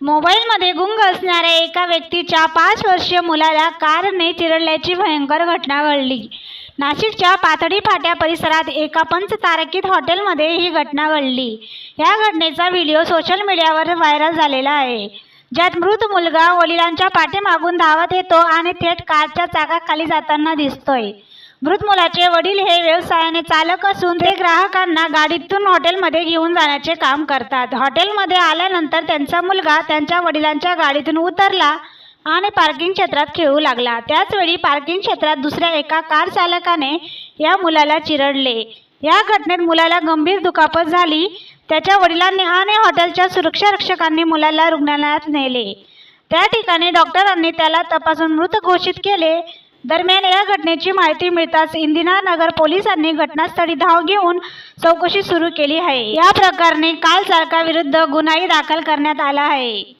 मोबाईलमध्ये गुंग असणाऱ्या एका व्यक्तीच्या पाच वर्षीय मुलाला कारने चिरडल्याची भयंकर घटना घडली. नाशिकच्या पातळी फाट्या परिसरात एका पंचतारकित हॉटेलमध्ये ही घटना घडली. या घटनेचा व्हिडिओ सोशल मीडियावर व्हायरल झालेला आहे. ज्यात मृत मुलगा वडिलांच्या पाठीमागून धावत येतो आणि थेट कारच्या चाकाखाली जाताना दिसतोय. मृत मुलाचे वडील हे व्यवसायाने चालक असून ते ग्राहकांना गाडीतून हॉटेलमध्ये घेऊन जाण्याचे काम करतात. हॉटेलमध्ये आल्यानंतर त्यांचा मुलगा त्यांच्या वडिलांच्या गाडीतून उतरला आणि पार्किंग क्षेत्रात खेळू लागला. त्याचवेळी पार्किंग क्षेत्रात दुसऱ्या एका कार चालकाने या मुलाला चिरडले. या घटनेत मुलाला गंभीर दुखापत झाली. त्याच्या वडिलांनी आणि हॉटेलच्या सुरक्षा रक्षकांनी मुलाला रुग्णालयात नेले. त्या ठिकाणी डॉक्टरांनी त्याला तपासून मृत घोषित केले. दरम्यान या घटनेची माहिती मिळताच इंदिरानगर पोलिसांनी घटनास्थळी धाव घेऊन चौकशी सुरू केली आहे. या प्रकरणी काल चालकाविरुद्ध गुन्हाही दाखल करण्यात आला आहे.